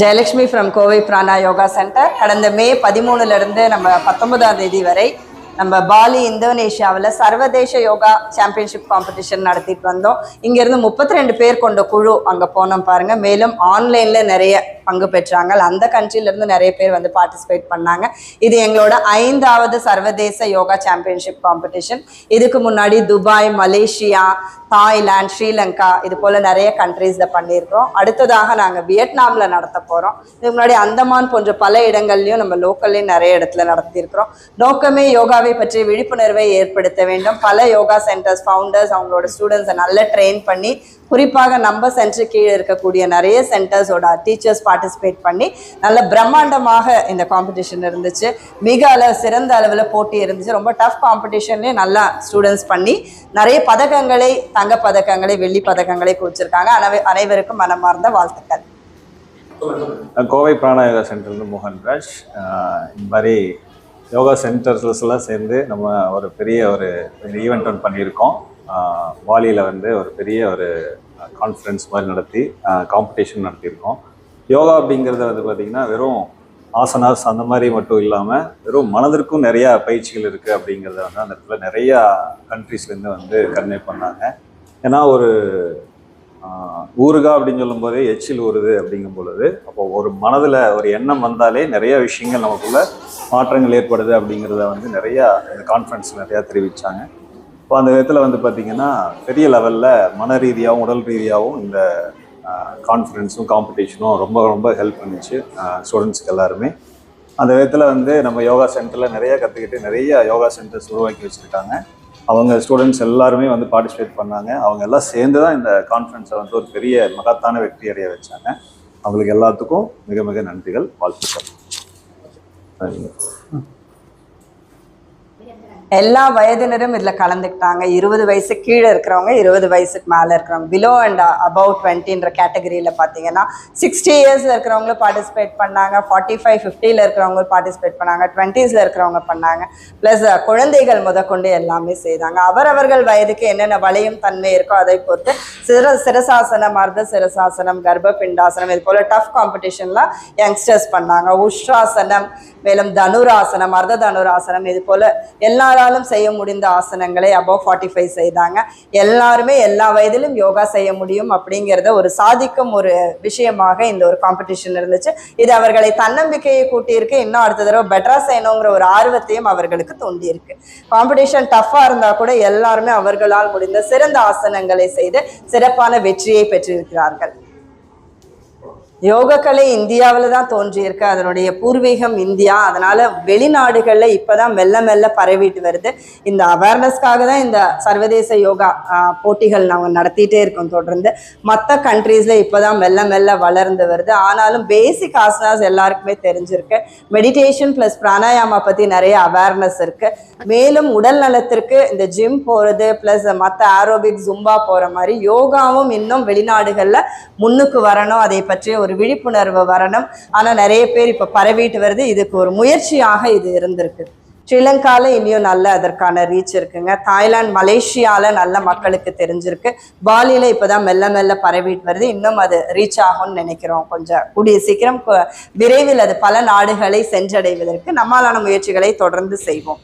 Jayalakshmi from Kovai Prana yoga centre கடந்த மே பதிமூணுலேருந்து நம்ம பத்தொன்பதாம் தேதி வரை நம்ம பாலி இந்தோனேஷியாவில் சர்வதேச யோகா சாம்பியன்ஷிப் காம்படிஷன் நடத்திட்டு வந்தோம். இங்கேருந்து முப்பத்தி ரெண்டு பேர் கொண்ட குழு அங்கே போனோம் பாருங்கள் மேலும் ஆன்லைனில் நிறைய பங்கு பெற்றாங்க. அந்த கண்ட்ரியிலேருந்து நிறைய பேர் வந்து பார்ட்டிசிபேட் பண்ணாங்க. இது எங்களோட ஐந்தாவது சர்வதேச யோகா சாம்பியன்ஷிப் காம்படிஷன் இதுக்கு முன்னாடி துபாய் மலேசியா தாய்லாந்து ஸ்ரீலங்கா இது போல நிறைய கண்ட்ரீஸ்ல பண்ணியிருக்கோம் அடுத்ததாக நாங்கள் வியட்நாமில் நடத்த போகிறோம் இதுக்கு முன்னாடி அந்தமான் போன்ற பல இடங்கள்லையும் நம்ம லோக்கல்லையும் நிறைய இடத்துல நடத்தியிருக்கிறோம். நோக்கமே யோகாவை பற்றிய விழிப்புணர்வை ஏற்படுத்த வேண்டும். பல யோகா சென்டர்ஸ் ஃபவுண்டர்ஸ் அவங்களோட ஸ்டூடெண்ட்ஸை நல்லா ட்ரெயின் பண்ணி குறிப்பாக நம்ம சென்டர் கீழே இருக்கக்கூடிய நிறைய சென்டர்ஸோட டீச்சர்ஸ் பார்ட்டிசிபேட் பண்ணி நல்ல பிரம்மாண்டமாக இந்த காம்படிஷன் இருந்துச்சு. மிக அளவு சிறந்த அளவில் போட்டி இருந்துச்சு. ரொம்ப டஃப் காம்படிஷன்லேயும் நல்லா ஸ்டூடெண்ட்ஸ் பண்ணி நிறைய பதக்கங்களை தங்க பதக்கங்களை வெள்ளி பதக்கங்களை குடிச்சிருக்காங்க அனைவ அனைவருக்கும் மனமார்ந்த வாழ்த்துக்கள். கோவை பிராண யோகா சென்டர்லேருந்து மோகன்ராஜ். ஆஹ் இந்த மாதிரி யோகா சென்டர்ஸ் எல்லாம் சேர்ந்து நம்ம ஒரு பெரிய ஒரு ஈவெண்ட் ஒன்று பண்ணியிருக்கோம். வாலியில் வந்து ஒரு பெரிய ஒரு கான்ஃபரன்ஸ் மாதிரி நடத்தி காம்படிஷன் நடத்தியிருக்கோம். யோகா அப்படிங்கிறது வந்து பார்த்திங்கன்னா வெறும் ஆசனாஸ் அந்த மாதிரி மட்டும் இல்லாமல் வெறும் மனதிற்கும் நிறையா பயிற்சிகள் இருக்குது அப்படிங்கிறத வந்து அந்த இடத்துல நிறையா கண்ட்ரீஸ்லேருந்து வந்து கன்வே பண்ணாங்க. ஏன்னா ஒரு ஊருகா ஊறுகா அப்படின்னு சொல்லும்போதே எச்சில் ஊறுது அப்படிங்கும் பொழுது அப்போ ஒரு மனதில் ஒரு எண்ணம் வந்தாலே நிறையா விஷயங்கள் நமக்குள்ள மாற்றங்கள் ஏற்படுது அப்படிங்கிறத வந்து நிறையா இந்த கான்ஃபரன்ஸ் நிறையா தெரிவித்தாங்க இப்போ அந்த விதத்தில் வந்து பார்த்திங்கன்னா பெரிய லெவலில் மன ரீதியாகவும் உடல் ரீதியாகவும் இந்த கான்ஃபிடென்ஸும் காம்படிஷனும் ரொம்ப ரொம்ப ஹெல்ப் பண்ணுச்சு ஸ்டூடெண்ட்ஸ்க்கு எல்லாருமே. அந்த விதத்தில் வந்து நம்ம யோகா சென்டரில் நிறையா கற்றுக்கிட்டு நிறைய யோகா சென்டர்ஸ் உருவாக்கி வச்சுருக்காங்க. அவங்க ஸ்டூடெண்ட்ஸ் எல்லாருமே வந்து பார்ட்டிசிபேட் பண்ணாங்க. அவங்க எல்லாம் சேர்ந்து தான் இந்த கான்ஃபரன்ஸை வந்து ஒரு பெரிய மகத்தான வெற்றி அடைய வச்சாங்க. அவங்களுக்கு எல்லாத்துக்கும் மிக மிக நன்றிகள் வாழ்த்துக்கள். நன்றிங்க எல்லா வயதினரும் இதில் கலந்துக்கிட்டாங்க. இருபது வயசு கீழே இருக்கிறவங்க இருபது வயசுக்கு மேலே இருக்கிறவங்க. பிலோ அண்ட் அபவுட் டுவெண்ட்டின்ற கேட்டகரியில் பார்த்தீங்கன்னா சிக்ஸ்டி இயர்ஸில் இருக்கிறவங்களும் பார்ட்டிசிபேட் பண்ணாங்க. ஃபார்ட்டி ஃபைவ் ஃபிஃப்டியில் இருக்கிறவங்களும் பார்ட்டிசிபேட் பண்ணாங்க. டுவெண்ட்டீஸில் இருக்கிறவங்க பண்ணாங்க. ப்ளஸ் குழந்தைகள் முதற்கொண்டு எல்லாமே செய்தாங்க. அவரவர்கள் வயதுக்கு என்னென்ன வளையும் தன்மை இருக்கோ அதை பொறுத்து சிற சிரசாசனம் அர்த்த சிரசாசனம் கர்ப்ப பிண்டாசனம் இது போல் டஃப் காம்படிஷன்லாம் யங்ஸ்டர்ஸ் பண்ணாங்க. உஷ்ராசனம் மேலும் தனுராசனம் அர்த்த தனுராசனம் இது போல எல்லாராலும் செய்ய முடிந்த ஆசனங்களை அபவ் ஃபார்ட்டி ஃபைவ் செய்தாங்க. எல்லாருமே எல்லா வயதிலும் யோகா செய்ய முடியும் அப்படிங்கிறத ஒரு சாதிக்கும் ஒரு விஷயமாக இந்த ஒரு காம்படிஷன் இருந்துச்சு. இது அவர்களை தன்னம்பிக்கையை கூட்டியிருக்கு. இன்னும் அடுத்த தடவை பெட்டரா செய்யணுங்கிற ஒரு ஆர்வத்தையும் அவர்களுக்கு தூண்டியிருக்கு. காம்படிஷன் டஃப்பாக இருந்தால் கூட எல்லாருமே அவர்களால் முடிந்த சிறந்த ஆசனங்களை செய்து சிறப்பான வெற்றியை பெற்றிருக்கிறார்கள். யோகக்கலை இந்தியாவில் தான் தோன்றியிருக்கு. அதனுடைய பூர்வீகம் இந்தியா. அதனால் வெளிநாடுகளில் இப்போ தான் மெல்ல மெல்ல பரவிட்டு வருது. இந்த அவேர்னஸ்க்காக தான் இந்த சர்வதேச யோகா போட்டிகள் நாங்கள் நடத்திட்டே இருக்கோம் தொடர்ந்து. மற்ற கண்ட்ரீஸில் இப்போ தான் மெல்ல மெல்ல வளர்ந்து வருது. ஆனாலும் பேசிக் ஆசனாஸ் எல்லாருக்குமே தெரிஞ்சிருக்கு. மெடிடேஷன் ப்ளஸ் பிராணாயாமா பற்றி நிறைய அவேர்னஸ் இருக்குது மேலும் உடல் நலத்திற்கு இந்த ஜிம் போகிறது ப்ளஸ் மற்ற ஆரோபிக் ஜும்பா போகிற மாதிரி யோகாவும் இன்னும் வெளிநாடுகளில் முன்னுக்கு வரணும். அதை பற்றி ஒரு விழிப்புணர்வு வரணும். ஆனால் நிறைய பேர் இப்போ பரவிட்டு வருது. இதுக்கு ஒரு முயற்சியாக இது இருந்திருக்கு. ஸ்ரீலங்காவில் இனியும் நல்ல அதற்கான ரீச் இருக்குங்க. தாய்லாந்து மலேசியாவில் நல்ல மக்களுக்கு தெரிஞ்சிருக்கு. இப்போ தான் மெல்ல மெல்ல பரவிட்டு வருது. இன்னும் அது ரீச் ஆகும்னு நினைக்கிறோம். கொஞ்சம் கூடிய சீக்கிரம் விரைவில் அது பல நாடுகளை சென்றடைவதற்கு நம்மாலான முயற்சிகளை தொடர்ந்து செய்வோம்.